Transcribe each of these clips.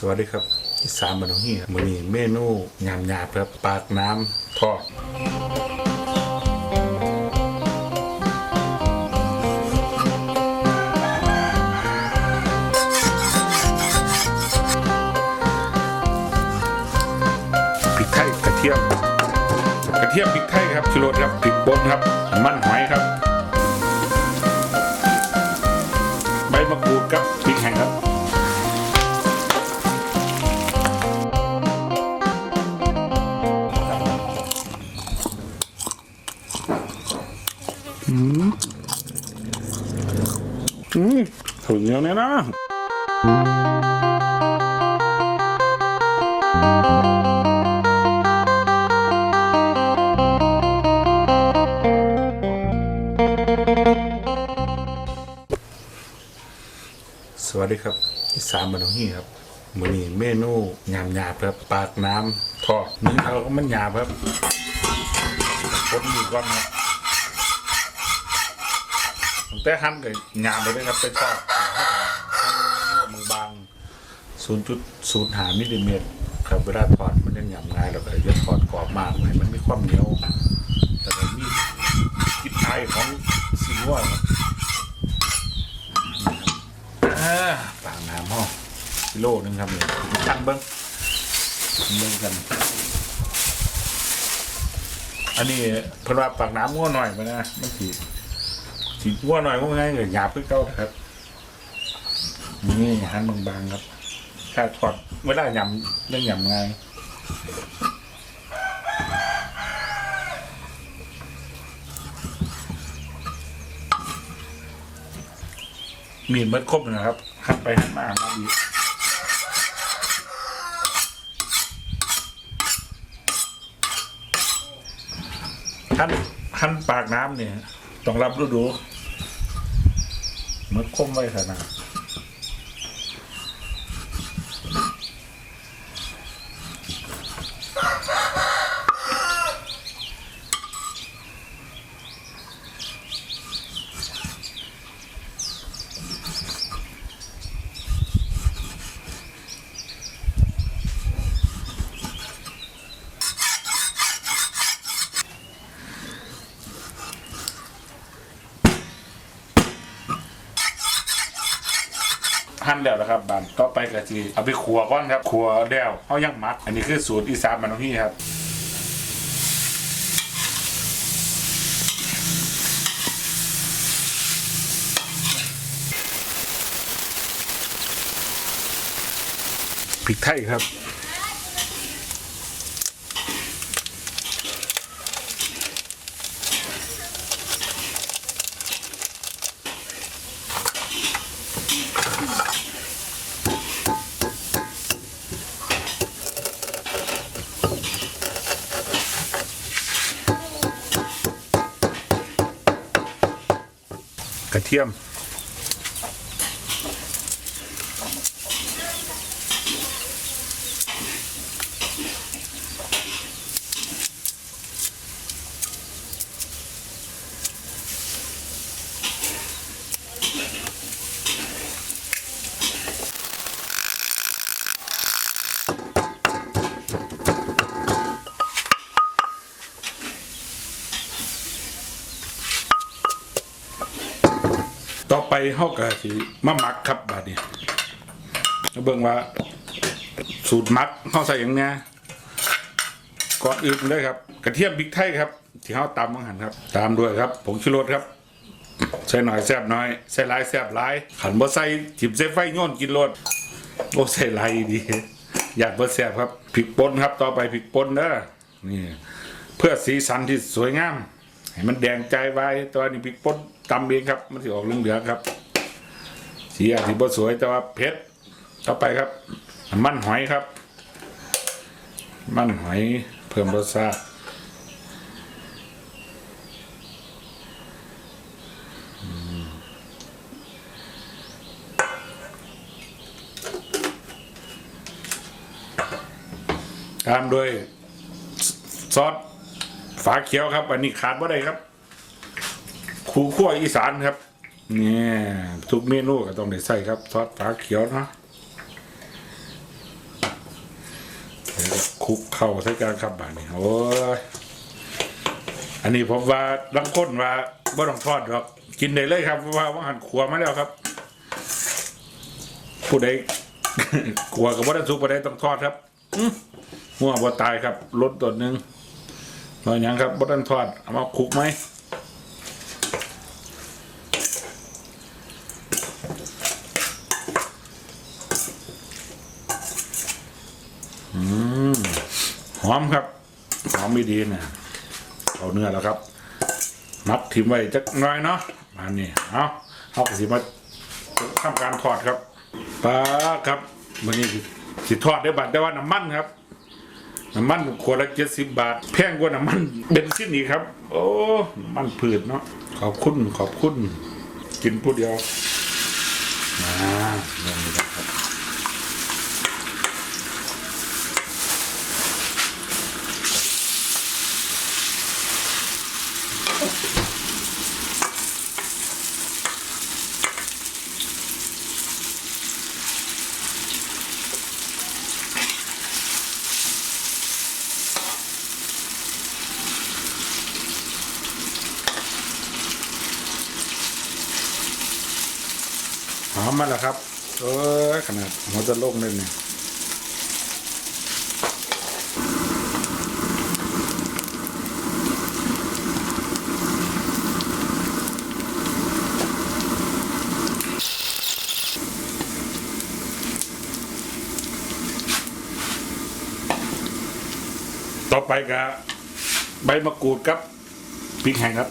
สวัสดีครับอีสานบ้านของเฮียมื้อนี้เมนูยำยาครับปากน้ำทอดพริกไทยกระเทียม กระเทียมพริกไทยครับชูรสครับพริกป่นครับมันหอยครับ วัสดีครับอีสานบ้านของเฮียครับมือนี้เมนูยำหยาบครับปากน้ำทอดนี่เขาก็มันหยาบครับพดมีก้อนครับผมแต่หั่นกับงามไปเลยครับไปทอดมือบางศูนย์จุดศูนย์หามิลลิเมตรครับเวลาทอดมันยังหยำง่ายเราก็จะทอดกรอบมากให้มันมีความเหนียวแต่มีกลินไอายของซีนัวครับ อ่าปากน้ำห้องกิโลหนึงครับเนี่ยตั้งเบิ้งเบิ้งกัน อันนี้เพนว่าปากน้ำง่วหน่อยไปนะมันสีสีวัวหน่อยพวกนี้เลยหยาบขึ้นเก้าครับนี่หั่นบางๆครับถ้าทอดเวลายำเรื่องยำไงาย มีดเบิดครบนะครับหันไปหันมาดีขั้นขั้นปากน้ำเนี่ย ต้องรับรู้ดูมันคมไว้ขนาด หั่นแล้วนะครับบานต่อไปก็จีเอาไปขัวก่อนครับขัวแล้วเขายังหมัก อันนี้คือสูตรอีสานมันของพี่ครับพริกไทยครับ ก ต่อไปเฮาก็สิมาหมักครับบาดนี้เบิ่งว่า สูตรหมักเฮาใส่หยังไงก่อนอื่นเลยครับ กระเทียมพริกไทยครับ ที่เฮาตำมังหันครับ ตามด้วยครับผงชูรสครับใส่หน่อยแซ่บหน่อยใส่หลายแซ่บหลายขันบ่ใส่จิบใส่ไฟโยนกินรสโอ้ใส่หลายดีอยากบ่แซ่บครับพริกป่นครับ ต่อไปพริกป่นเด้อนี่ เพื่อสีสันที่สวยงาม ให้มันแดงใจไว้ตัวนี้พริกป่นตำเองครับ มันสิออกเหลืองๆครับสีอาจสิบ่สวยแต่ว่าเผ็ดต่อไปครับมันหอยครับ มันหอยเพิ่มรสชาติตามด้วยซอส ฝาเขียวครับ อันนี้ขาดว่าได้ครับคูขั้วอีสานครับ เนี่ยทุกเมนูก็ต้องได้ใส่ครับซอสฝาเขียวเนาะคุกเข้าใส่กันครับบาดนี้โอ้ยอันนี้ผมว่าลังค้นว่าบ่ต้องทอดหรอกกินได้เลยครับเพราะว่าว่าหั่นขัวมาแล้วครับผู้ใดขัวกับว่าสุกผู้ใดต้องทอดครับหัวบ่ตายครับลดตัวหนึ่ง หน่อยหยังครับบ่ต้องทอดเอามาคลุกไหมหอมครับ หอมไม่ดีเนี่ยเอาเนื้อแล้วครับ มัดถิ่มไว้จักหน้อยเนาะมานี่เอาเอาสิมาทำการทอดครับปลาครับวันนี้สิสิทอดได้บัตรได้ว่าน้ำมันครับ น้ำมันขวดละเจ็ดสิบบาท แพงกว่าน้ำมันเบนซินอีกครับ โอ้น้ำมันผืชเนาะขอบคุณขอบคุณ กินผู้เดียวมาลงนี้ครับ มาแล้วครับ เออขนาดหัวจะโล่งเลยเนี่ยต่อไปกับใบมะกรูดครับพริกแห้งครับ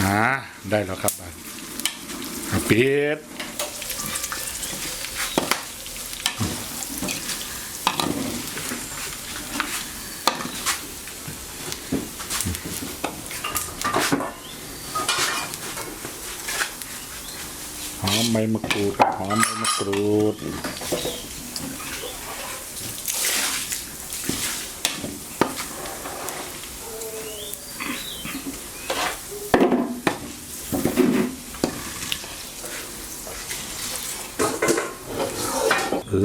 อ่าได้ แล้วครับปิดหอมใบมะกรูดหอมใบมะกรูด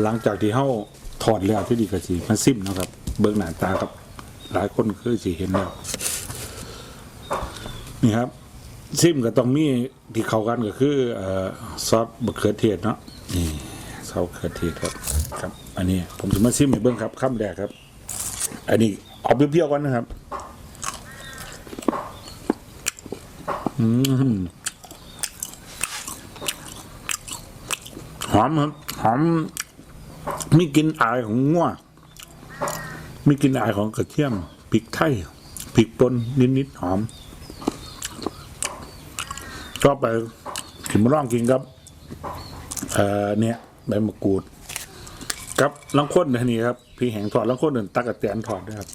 หลังจากที่เฮาถอดแล้วที่ดีกว่าสิมันซิมเนาะครับ เบิ่งหน้าตาครับ หลายคนคือสิเห็นแล้วนี่ครับ ซิมก็ต้องมีที่เข้ากันก็คือเอ่อซอสมะเขือเทศเนาะนี่ซอสมะเขือเทศครับครับ อันนี้ ผมจะมาซิมให้เบิ่งครับคำแรกครับ อันนี้เอาเปรี้ยวๆก่อนนะครับอืมหอมครับหอม มีกลิ่นอายของงัวมีกลิ่นอายของกระเทียมพริกไทยพริกป่นนิดๆหอมชอบไปขิมร่องกินครับเอ่อเนี่ยใบมะกรูดกับลังค้นนี่ครับพริกแหงทอดลังค้นหนึ่งตักกะแตนทอดด้วยครับ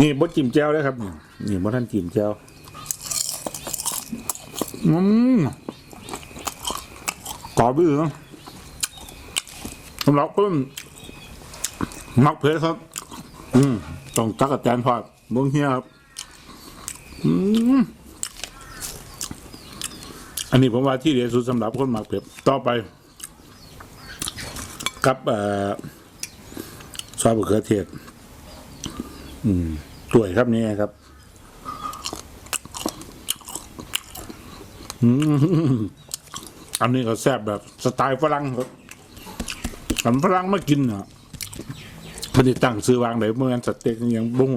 นี่บดจิ้มแจ่วด้วยครับนี่นี่บดท่านจิ้มแจ่วอืมกรอบดี เนาะสำหรับเพิ่มมักเพชรครับ อืมต้องตักกับแจนทอดเบื้องเฮียครับ อืมอันนี้ผมว่าที่เดียสุดสำหรับคนมักเผ็ดต่อไป กับอซอสมะเขือเทศอืมตัวยครับนี่ครับ อืมอันนี้ก็แซ่บแบบสไตล์ฝรั่งครับ สำฝรั่งมากินเนาะมันจะตั้งซื้อวางไหนเมื่อกันสเต็กยังบุ้ง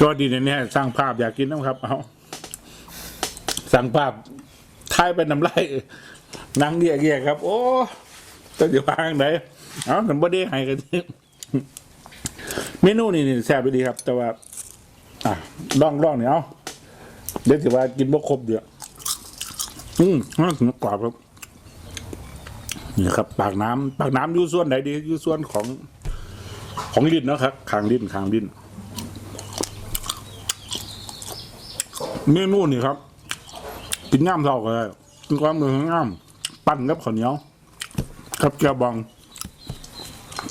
ตัวดีในนี้สร้างภาพอยากกินนะครับ เอาสั่งภาพท้ายเป็นน้ำลายนั่งเรียกๆครับ โอ้จะอยู่วางไหนเอาหนุ่มบ่ได้ให้กันที่เมนูนี่นี่แซ่บไปดีครับ แต่ว่าอะร่องร่องเนี่ยเอาเดี๋ยวถือว่ากินบ่ครบเดี๋ยวอืมน่าถึงกรอบครับ นี่ครับ ปากน้ำปากน้ำอยู่ส่วนไหนดีอยู่ส่วนของของลิ้นนะครับคางลิ้นคางลิ้นเมนูนี่ครับกินง่ามเท่ากันเลยกินความมือง่ามปั้นกับข้าวเหนียวกับแกบอง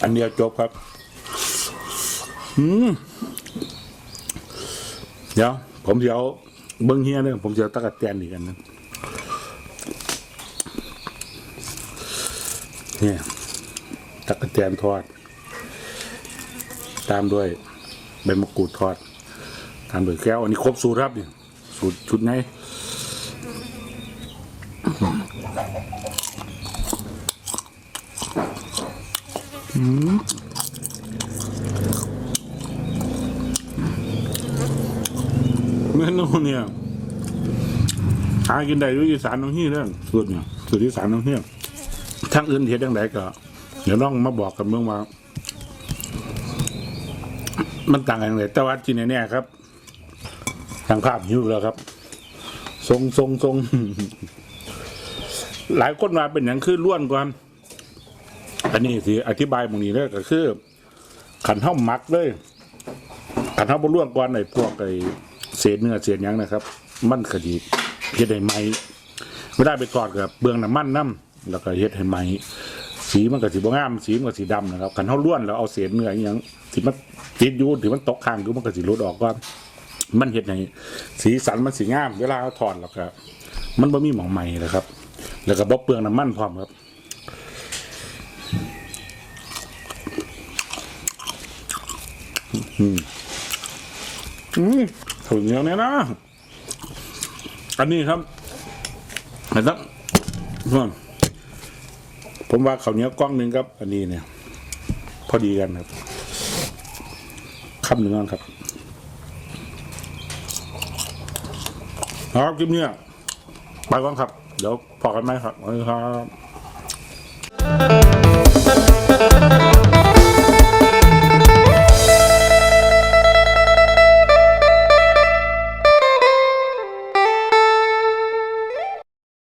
อันเดียวจบครับอืมเดี๋ยวผมเดี๋ยวเบิ้งเฮียเนี่ยผมจะเอาตะกัดแตนอีกอันนึง นี่ตะกัดแตนทอด ตามด้วยใบมะกรูดทอด ตามด้วยแก้ว อันนี้ครบสูตรครับนี่สูตรชุดไหนเมนูเนี่ยหากินได้ด้วยอีสานน้องเฮียเรื่องสูตรเนี่ยสูตรอีสานน้องเฮีย ทางอื่นเฮ็ดยังไงก็เดี๋ยวน้องมาบอกกันเมื่อว่า มันต่างกันเลยแต่ว่าจีนแน่ๆครับทางภาพหิวแล้วครับ ทรงทรงทรงหลายคนมาเป็นอย่างคือล้วนก่อนอันนี้สิอธิบายตรงนี้เลยก็คือ ขันเท้ามักเลยขันเท้าบนล้วนก่อนในพวกไอ้เศษเนื้อเศษยังนะครับ มันคดีเฮ็ดให้ไหมไม่ได้ไปทอดกับเบืองน้ำมันน้ำ แล้วก็เฮ็ดให้ไหมสีมันก็สีบ่งามสีมันก็สีดำนะครับขันเท้าล้วนแล้วเอาเศษเนื้ออหยังที่มันติดอยู่ที่มันตกค้างอยู่มันก็สีลดออกก่อนมันเฮ็ดให้สีสันมันสีงาม เวลาเอาถอดแล้วก็มันบ่มีหมองใหม่เลยครับ แล้วก็บ่เปลืองน้ำมันพร้อมครับอืมข้าวเหนียวเนี่ยนะ อันนี้ครับนะครับส่วน ผมว่าข้าวเหนียวกล้องหนึ่งครับ อันนี้เนี่ย พอดีกันครับคำหนึ่งก่อนครับครับคลิปเนี้ยไปก่อนครับ เดี๋ยวพอกันไหมครับครับ